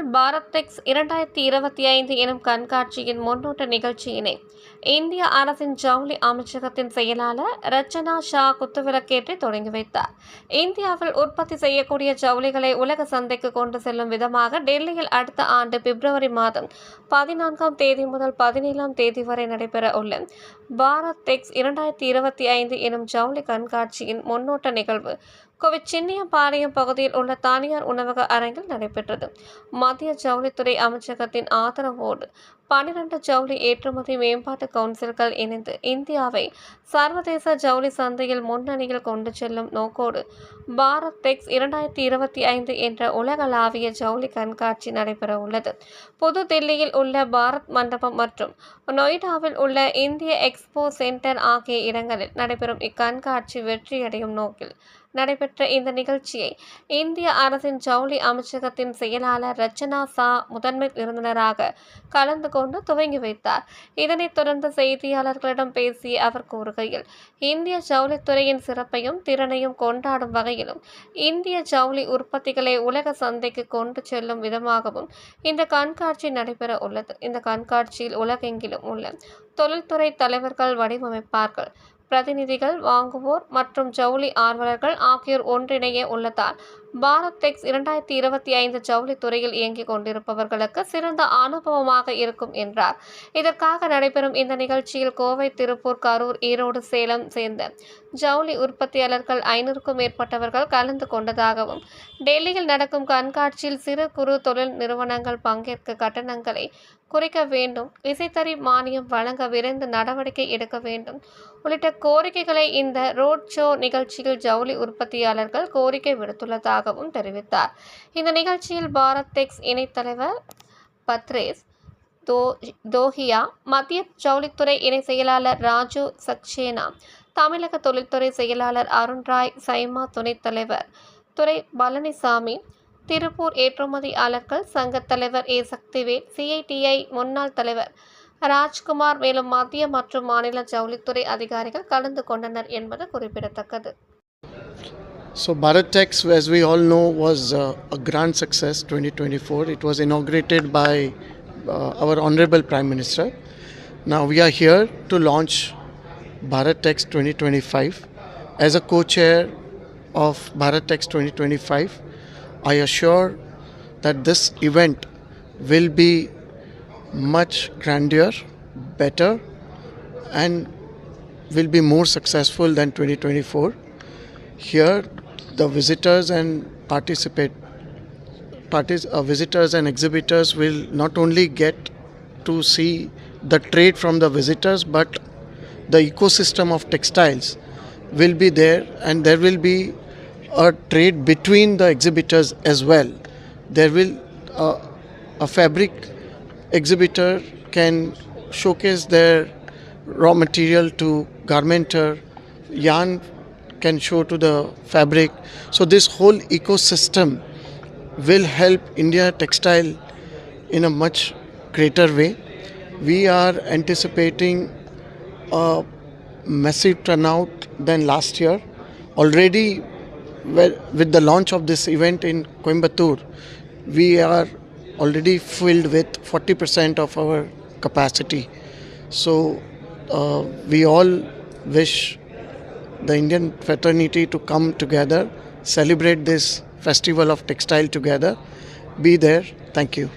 டெல்லியில் பாரத் டெக்ஸ் இரண்டாயிரத்தி இருபத்தி ஐந்து எனும் கண்காட்சியின் முன்னோட்ட நிகழ்ச்சியினை இந்திய அரசின் ஜவுளி அமைச்சகத்தின் செயலாளர் ரச்சனா ஷா குத்துவிளக்கேற்றி தொடங்கி வைத்தார். இந்தியாவில் உற்பத்தி செய்யக்கூடிய ஜவுளிகளை உலக சந்தைக்கு கொண்டு செல்லும் விதமாக டெல்லியில் அடுத்த ஆண்டு பிப்ரவரி மாதம் பதினான்காம் தேதி முதல் பதினேழாம் தேதி வரை நடைபெற உள்ள பாரத் டெக்ஸ் இரண்டாயிரத்தி இருபத்தி ஐந்து எனும் ஜவுளி கண்காட்சியின் முன்னோட்ட நிகழ்வு கோவை சின்னியம்பாளையம் பகுதியில் உள்ள தனியார் உணவக அரங்கில் நடைபெற்றது. மத்திய ஜவுளித்துறை அமைச்சகத்தின் ஆதரவோடு பனிரெண்டு ஜவுளி ஏற்றுமதி மேம்பாட்டு கவுன்சில்கள் இணைந்து இந்தியாவை சர்வதேச ஜவுளி சந்தையில் முன்னணியில் கொண்டு செல்லும் நோக்கோடு பாரத் டெக்ஸ் இரண்டாயிரத்தி இருபத்தி ஐந்து என்ற உலகளாவிய ஜவுளி கண்காட்சி நடைபெற உள்ளது. புது தில்லியில் உள்ள பாரத் மண்டபம் மற்றும் நொய்டாவில் உள்ள இந்திய எக்ஸ்போ சென்டர் ஆகிய இடங்களில் நடைபெறும் இக்கண்காட்சி வெற்றியடையும் நோக்கில் நடைபெற்ற இந்த நிகழ்ச்சியை இந்திய அரசின் ஜவுளி அமைச்சகத்தின் செயலாளர் ரச்சனா சா முதன்மை விருந்தினராக கலந்து கொண்டு துவங்கி வைத்தார். இதனைத் தொடர்ந்து செய்தியாளர்களிடம் பேசிய அவர் கூறுகையில் இந்திய ஜவுளித்துறையின் சிறப்பையும் திறனையும் கொண்டாடும் வகையிலும் இந்திய ஜவுளி உற்பத்திகளை உலக சந்தைக்கு கொண்டு செல்லும் விதமாகவும் இந்த கண்காட்சி நடைபெற உள்ளது. இந்த கண்காட்சியில் உலகெங்கிலும் உள்ள தொழில்துறை தலைவர்கள் வடிவமைப்பார்கள். பிரதிநிதிகள் வாங்குவோர் மற்றும் ஜவுளி ஆர்வலர்கள் ஆகியோர் ஒன்றிணைய உள்ளதால் பாரத் டெக்ஸ் இரண்டாயிரத்தி இருபத்தி ஐந்து ஜவுளி துறையில் இயங்கிக் கொண்டிருப்பவர்களுக்கு சிறந்த அனுபவமாக இருக்கும் என்றார். இதற்காக நடைபெறும் இந்த நிகழ்ச்சியில் கோவை திருப்பூர் கரூர் ஈரோடு சேலம் சேர்ந்த ஜவுளி உற்பத்தியாளர்கள் ஐநூறுக்கும் மேற்பட்டவர்கள் கலந்து கொண்டதாகவும் டெல்லியில் நடக்கும் கண்காட்சியில் சிறு குறு தொழில் நிறுவனங்கள் பங்கேற்க கட்டணங்களை குறைக்க வேண்டும் இசைத்தறி மானியம் வழங்க விரைந்து நடவடிக்கை எடுக்க வேண்டும் உள்ளிட்ட கோரிக்கைகளை இந்த ரோட் ஷோ நிகழ்ச்சியில் ஜவுளி உற்பத்தியாளர்கள் கோரிக்கை விடுத்துள்ளதாகவும் தெரிவித்தார். இந்த நிகழ்ச்சியில் பாரத் டெக்ஸ் இணைத் தலைவர் பத்ரேஸ் தோ தோஹியா மத்திய ஜவுளித்துறை இணை செயலாளர் ராஜு சக்சேனா தமிழக தொழில்துறை செயலாளர் அருண்ராய் சைமா துணைத் தலைவர் துறை பழனிசாமி திருப்பூர் ஏற்றுமதியாளர்கள் சங்கத் தலைவர் ஏ. சக்திவேல் சிஐடிஐ முன்னாள் தலைவர் ராஜ்குமார் மேலும் மத்திய மற்றும் மாநில ஜவுளித்துறை அதிகாரிகள் கலந்து கொண்டனர் என்பது குறிப்பிடத்தக்கது. So Bharat as we all know, was uh, a grand success 2024. It was inaugurated by uh, our Honorable Prime Minister. Now we are here to launch Bharat 2025. As a co-chair of Bharat 2025, I assure that this event will be much grander, better, and will be more successful than 2024. Here, the visitors and participate parties, uh, visitors and exhibitors will not only get to see the trade from the visitors, but the ecosystem of textiles will be there, and there will be a trade between the exhibitors as well. There will uh, a fabric exhibitor can showcase their raw material to garmenter, yarn can show to the fabric. So this whole ecosystem will help India textile in a much greater way. We are anticipating a massive turnout than last year. Already with the launch of this event in Coimbatore, we are already filled with 40% of our capacity. So uh, we all wish the Indian fraternity to come together, celebrate this festival of textile together. Be there. Thank you.